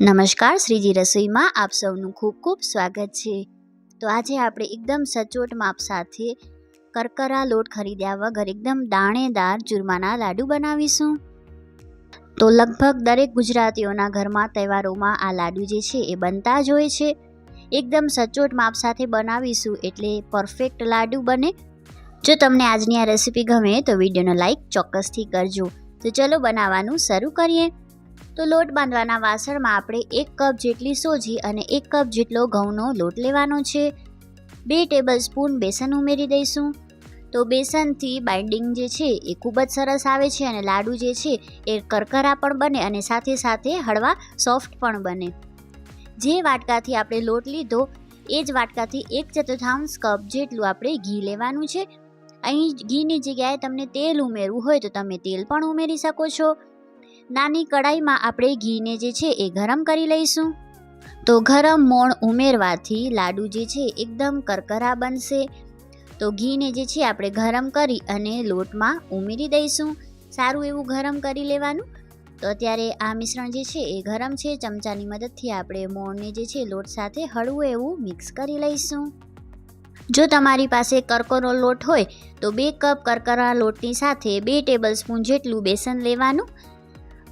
નમસ્કાર, શ્રીજી રસોઈમાં આપ સૌનું ખૂબ ખૂબ સ્વાગત છે. તો આજે આપણે એકદમ સચોટ માપ સાથે કરકરા લોટ ખરીદ્યા વગર એકદમ દાણેદાર ચૂરમાના લાડુ બનાવીશું. તો લગભગ દરેક ગુજરાતીઓના ઘરમાં તહેવારોમાં આ લાડુ જે છે એ બનતા જ હોય છે. એકદમ સચોટ માપ સાથે બનાવીશું એટલે પરફેક્ટ લાડુ બને. જો તમને આજની આ રેસીપી ગમે તો વિડીયોને લાઇક ચોક્કસથી કરજો. તો ચલો બનાવવાનું શરૂ કરીએ. તો લોટ બાંધવાના વાસણમાં આપણે એક કપ જેટલી સોજી અને એક કપ જેટલો ઘઉંનો લોટ લેવાનો છે. બે ટેબલ સ્પૂન બેસન ઉમેરી દઈશું. તો બેસનથી બાઇન્ડિંગ જે છે એ ખૂબ જ સરસ આવે છે અને લાડુ જે છે એ કરકરા પણ બને અને સાથે સાથે હળવા સોફ્ટ પણ બને. જે વાટકાથી આપણે લોટ લીધો, એ જ વાટકાથી એક ચતુર્થાંશ કપ જેટલું આપણે ઘી લેવાનું છે. અહીં ઘીની જગ્યાએ તમને તેલ ઉમેરવું હોય તો તમે તેલ પણ ઉમેરી શકો છો. નાની કડાઈમાં આપણે ઘીને જે છે એ ગરમ કરી લઈશું. તો ગરમ મોણ ઉમેરવાથી લાડુ જે છે એકદમ કરકરા બનશે. તો ઘીને જે છે આપણે ગરમ કરી અને લોટમાં ઉમેરી દઈશું. સારું એવું ગરમ કરી લેવાનું. તો અત્યારે આ મિશ્રણ જે છે એ ગરમ છે. ચમચાની મદદથી આપણે મોણને જે છે લોટ સાથે હળવું એવું મિક્સ કરી લઈશું. જો તમારી પાસે કરકરો લોટ હોય, તો બે કપ કરકરા લોટની સાથે બે ટેબલ સ્પૂન જેટલું બેસન લેવાનું.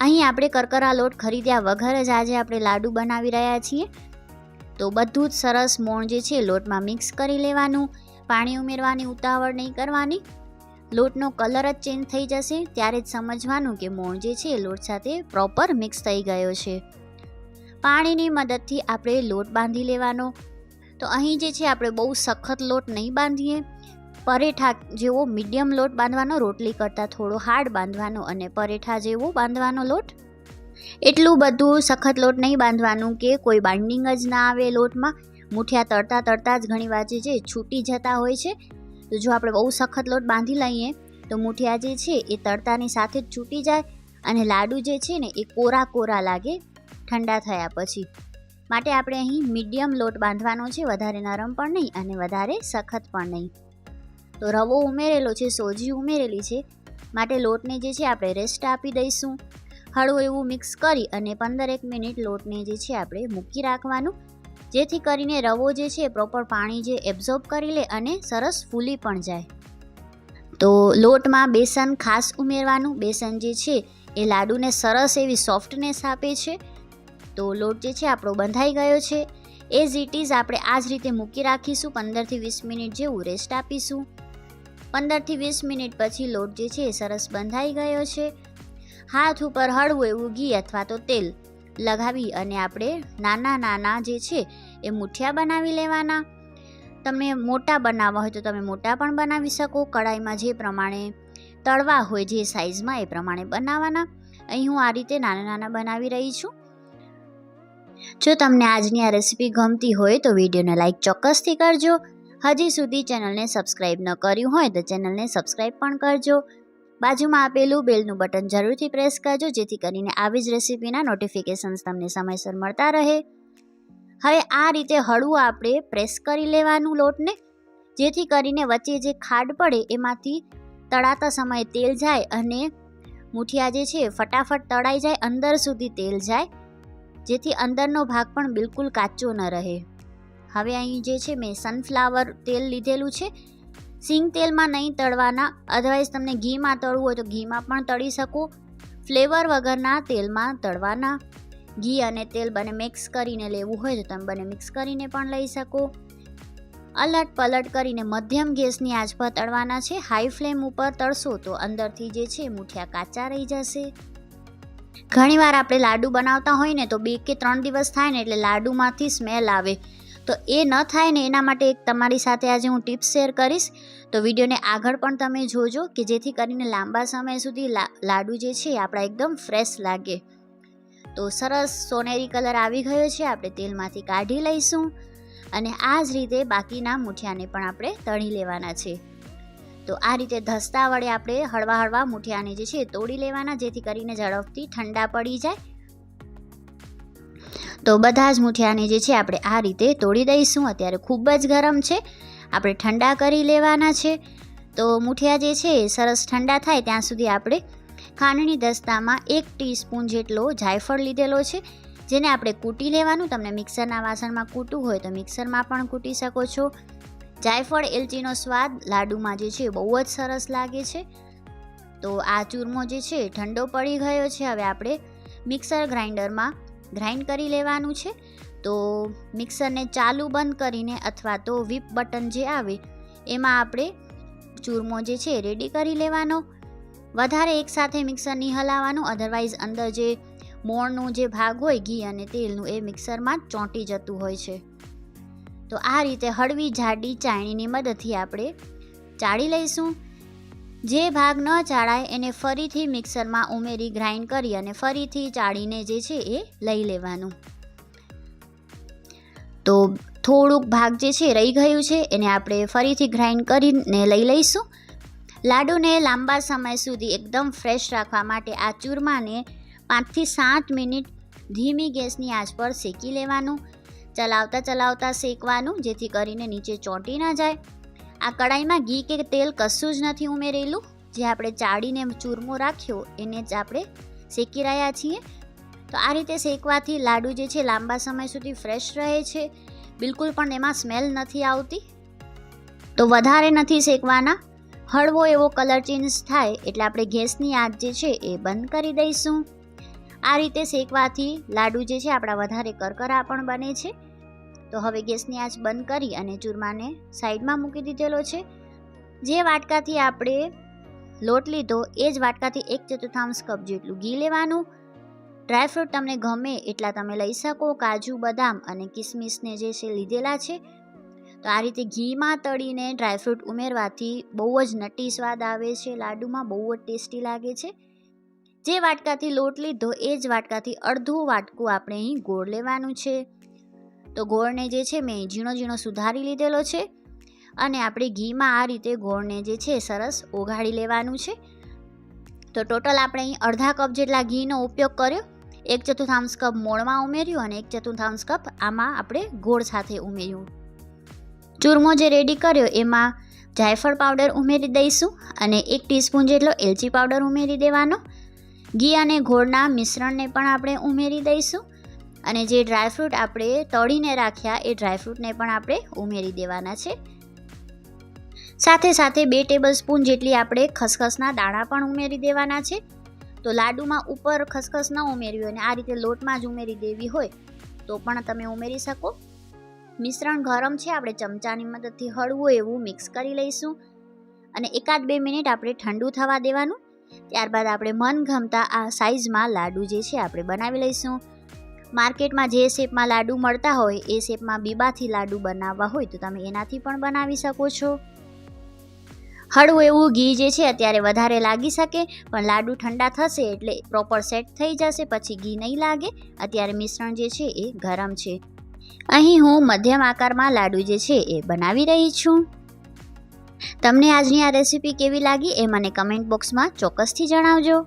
અહીં આપણે કરકરા લોટ ખરીદ્યા વગર જ આજે આપણે લાડુ બનાવી રહ્યા છીએ. તો બધું જ સરસ મોણ જે છે લોટમાં મિક્સ કરી લેવાનું. પાણી ઉમેરવાની ઉતાવળ નહીં કરવાની. લોટનો કલર જ ચેન્જ થઈ જશે. ત્યારે જ સમજવાનું કે મોણ જે છે લોટ સાથે પ્રોપર મિક્સ થઈ ગયો છે. પાણીની મદદથી આપણે લોટ બાંધી લેવાનો. તો અહીં જે છે આપણે બહુ સખત લોટ નહીં બાંધીએ. પરેઠા જેવો મીડિયમ લોટ બાંધવાનો, રોટલી કરતાં થોડો હાર્ડ બાંધવાનો અને પરેઠા જેવો બાંધવાનો લોટ. એટલું બધું સખત લોટ નહીં બાંધવાનું કે કોઈ બાઇન્ડિંગ જ ના આવે લોટમાં. મૂઠિયા તળતા તળતા જ ઘણી વાર જે છૂટી જતા હોય છે. તો જો આપણે બહુ સખત લોટ બાંધી લઈએ, તો મૂઠિયા જે છે એ તળતાની સાથે જ છૂટી જાય અને લાડુ જે છે ને એ કોરા કોરા લાગે ઠંડા થયા પછી. માટે આપણે અહીં મીડિયમ લોટ બાંધવાનો છે, વધારે નરમ પણ નહીં અને વધારે સખત પણ નહીં. તો રવો ઉમેરેલો છે, સોજી ઉમેરેલી છે. માટે લોટને જે છે આપણે રેસ્ટ આપી દઈશું. હળવું એવું મિક્સ કરી અને પંદર એક મિનિટ લોટને જે છે આપણે મૂકી રાખવાનું. જેથી કરીને રવો જે છે પ્રોપર પાણી જે એબ્ઝોર્બ કરી લે અને સરસ ફૂલી પણ જાય. તો લોટમાં બેસન ખાસ ઉમેરવાનું. બેસન જે છે એ લાડુને સરસ એવી સોફ્ટનેસ આપે છે. તો લોટ જે છે આપણો બંધાઈ ગયો છે. એઝ ઇટ ઇઝ આપણે આ જ રીતે મૂકી રાખીશું. પંદરથી વીસ મિનિટ જેવું રેસ્ટ આપીશું. પંદરથી વીસ મિનિટ પછી લોટ જે છે એ સરસ બંધાઈ ગયો છે. હાથ ઉપર હળવું એવું ઘી અથવા તો તેલ લગાવી અને આપણે નાના નાના જે છે એ મુઠિયા બનાવી લેવાના. તમે મોટા બનાવવા હોય તો તમે મોટા પણ બનાવી શકો. કડાઈમાં જે પ્રમાણે તળવા હોય જે સાઇઝમાં એ પ્રમાણે બનાવવાના. અહીં હું આ રીતે નાના નાના બનાવી રહી છું. જો તમને આજની આ રેસીપી ગમતી હોય તો વિડીયોને લાઇક ચોક્કસથી કરજો. હજી સુધી ચેનલને સબસ્ક્રાઈબ ન કર્યું હોય તો ચેનલને સબસ્ક્રાઈબ પણ કરજો. બાજુમાં આપેલું બેલનું બટન જરૂરથી પ્રેસ કરજો, જેથી કરીને આવી જ રેસીપીના નોટિફિકેશન્સ તમને સમયસર મળતા રહે. હવે આ રીતે હળવું આપણે પ્રેસ કરી લેવાનું લોટને, જેથી કરીને વચ્ચે જે ખાડ પડે એમાંથી તળાતા સમયે તેલ જાય અને મુઠિયા જે છે ફટાફટ તળાઈ જાય, અંદર સુધી તેલ જાય, જેથી અંદરનો ભાગ પણ બિલકુલ કાચો ન રહે. હવે અહીં જે છે, મેં સનફ્લાવર તેલ લીધેલું છે. સિંગ તેલમાં નહીં તળવાના અધરવાઇઝ તમને ઘીમાં તળવું હોય તો ઘીમાં પણ તળી શકો. ફ્લેવર વગરના તેલમાં તળવાના. ઘી અને તેલ બંને મિક્સ કરીને લેવું હોય તો તમે બંને મિક્સ કરીને પણ લઈ શકો. અલટ પલટ કરીને મધ્યમ ગેસની આંચ પર તળવાના છે. હાઈ ફ્લેમ ઉપર તળશો તો અંદરથી જે છે, મુઠિયા કાચા રહી જશે. ઘણીવાર આપણે લાડુ બનાવતા હોય ને તો બે કે ત્રણ દિવસ થાય ને એટલે લાડુમાંથી સ્મેલ આવે. તો એ ન થાય ને એના માટે એક તમારી સાથે આજે હું ટિપ્સ શેર કરીશ. તો વિડીયોને આગળ પણ તમે જોજો કે જેથી કરીને લાંબા સમય સુધી લાડુ જે છે આપણા એકદમ ફ્રેશ લાગે. તો સરસ સોનેરી કલર આવી ગયો છે, આપણે તેલમાંથી કાઢી લઈશું. અને આ જ રીતે બાકીના મૂઠિયાને પણ આપણે તળી લેવાના છે. તો આ રીતે ધસતા વડે આપણે હળવા હળવા મૂઠિયાને જે છે તોડી લેવાના, જેથી કરીને ઝડપથી ઠંડા પડી જાય. તો બધા જ મૂઠિયાને જે છે આપણે આ રીતે તોડી દઈશું. અત્યારે ખૂબ જ ગરમ છે. આપણે ઠંડા કરી લેવાના છે. તો મૂઠિયા જે છે સરસ ઠંડા થાય ત્યાં સુધી આપણે ખાંડની દસ્તામાં એક ટીસ્પૂન જેટલો જાયફળ લીધેલો છે, જેને આપણે કૂટી લેવાનું. તમને મિક્સરના વાસણમાં કૂટવું હોય તો મિક્સરમાં પણ કૂટી શકો છો. જાયફળ, એલચીનો સ્વાદ લાડુમાં જે છે બહુ જ સરસ લાગે છે. તો આ ચૂરમો જે છે ઠંડો પડી ગયો છે. હવે આપણે મિક્સર ગ્રાઇન્ડરમાં ગ્રાઇન્ડ કરી લેવાનું છે. તો મિક્સરને ચાલુ બંધ કરીને અથવા તો વીપ બટન જે આવે, એમાં આપણે ચૂરમો જે છે રેડી કરી લેવાનો. વધારે એકસાથે મિક્સર નહીં હલાવવાનું અધરવાઇઝ અંદર જે મોણનું જે ભાગ હોય ઘી અને તેલનું એ મિક્સરમાં ચોંટી જતું હોય છે. તો આ રીતે હળવી જાડી ચાણીની મદદથી આપણે ચાળી લઈશું. જે ભાગ ન ચાળાય એને ફરીથી મિક્સરમાં ઉમેરી ગ્રાઇન્ડ કરી અને ફરીથી ચાળીને જે છે એ લઈ લેવાનું. તો થોડુંક ભાગ જે છે રહી ગયું છે, એને આપણે ફરીથી ગ્રાઇન્ડ કરીને લઈ લઈશું. લાડુને લાંબા સમય સુધી એકદમ ફ્રેશ રાખવા માટે આ ચૂરમાને પાંચથી સાત મિનિટ ધીમી ગેસની આંચ પર શેકી લેવાનું ચલાવતા ચલાવતા શેકવાનું, જેથી કરીને નીચે ચોંટી ન જાય. આ કડાઈમાં ઘી કે તેલ કશું જ નથી ઉમેરેલું. જે આપણે ચાળીને ચૂરમો રાખ્યો, એને જ આપણે શેકી રહ્યા છીએ. તો આ રીતે શેકવાથી લાડુ જે છે, લાંબા સમય સુધી ફ્રેશ રહે છે. બિલકુલ પણ એમાં સ્મેલ નથી આવતી. તો વધારે નથી શેકવાના. હળવો એવો કલર ચેન્જ થાય, એટલે આપણે ગેસની આંચ જે છે, એ બંધ કરી દઈશું. આ રીતે શેકવાથી લાડુ જે છે, આપણા વધારે કરકરા પણ બને છે. તો હવે ગેસની આંચ બંધ કરી અને ચૂરમાને સાઈડમાં મૂકી દીધેલો છે. જે વાટકાથી આપણે લોટ લીધો, એ જ વાટકાથી એક ચતુર્થાંશ કપ જેટલું ઘી લેવાનું. ડ્રાયફ્રૂટ તમને ગમે એટલા તમે લઈ શકો, કાજુ, બદામ અને કિસમિસને જે છે લીધેલા છે. તો આ રીતે ઘીમાં તળીને ડ્રાયફ્રૂટ ઉમેરવાથી બહુ જ નટી સ્વાદ આવે છે, લાડુમાં બહુ જ ટેસ્ટી લાગે છે. જે વાટકાથી લોટ લીધો, એ જ વાટકાથી અડધું વાટકું આપણે અહીં ગોળ લેવાનું છે. તો ગોળને જે છે મેં ઝીણો ઝીણો સુધારી લીધેલો છે અને આપણે ઘીમાં આ રીતે ગોળને જે છે સરસ ઓગાળી લેવાનું છે. તો ટોટલ આપણે અહીં અડધા કપ જેટલા ઘીનો ઉપયોગ કર્યો. એક ચતુર્થાંશ કપ મોળમાં ઉમેર્યું અને એક ચતુર્થાંશ કપ આમાં આપણે ગોળ સાથે ઉમેર્યું. ચૂરમો જે રેડી કર્યો એમાં જાયફળ પાવડર ઉમેરી દઈશું અને એક ટીસ્પૂન જેટલો એલચી પાવડર ઉમેરી દેવાનો. ઘી અને ગોળના મિશ્રણને પણ આપણે ઉમેરી દઈશું. અને જે ડ્રાયફ્રૂટ આપણે તળીને રાખ્યા એ ડ્રાયફ્રૂટને પણ આપણે ઉમેરી દેવાના છે. સાથે સાથે બે ટેબલ સ્પૂન જેટલી આપણે ખસખસના દાણા પણ ઉમેરી દેવાના છે. તો લાડુમાં ઉપર ખસખસ ન ઉમેરવી હોય અને આ રીતે લોટમાં જ ઉમેરી દેવી હોય તો પણ તમે ઉમેરી શકો. મિશ્રણ ગરમ છે, આપણે ચમચાની મદદથી હળવું એવું મિક્સ કરી લઈશું. અને એકાદ બે મિનિટ આપણે ઠંડુ થવા દેવાનું. ત્યારબાદ આપણે મન ગમતા આ સાઇઝમાં લાડુ જે છે, આપણે બનાવી લઈશું. માર્કેટમાં જે શેપમાં લાડુ મળતા હોય, એ શેપમાં બીબાથી લાડુ બનાવવા હોય, તો તમે એનાથી પણ બનાવી શકો છો. હળવું એવું ઘી જે છે, અત્યારે વધારે લાગી શકે, પણ લાડુ ઠંડા થશે એટલે પ્રોપર સેટ થઈ જશે, પછી ઘી નહીં લાગે. અત્યારે મિશ્રણ જે છે, એ ગરમ છે. અહીં હું મધ્યમ આકારમાં લાડુ જે છે, એ બનાવી રહી છું. તમને આજની આ રેસીપી કેવી લાગી, એ મને કમેન્ટ બોક્સમાં ચોક્કસથી જણાવજો.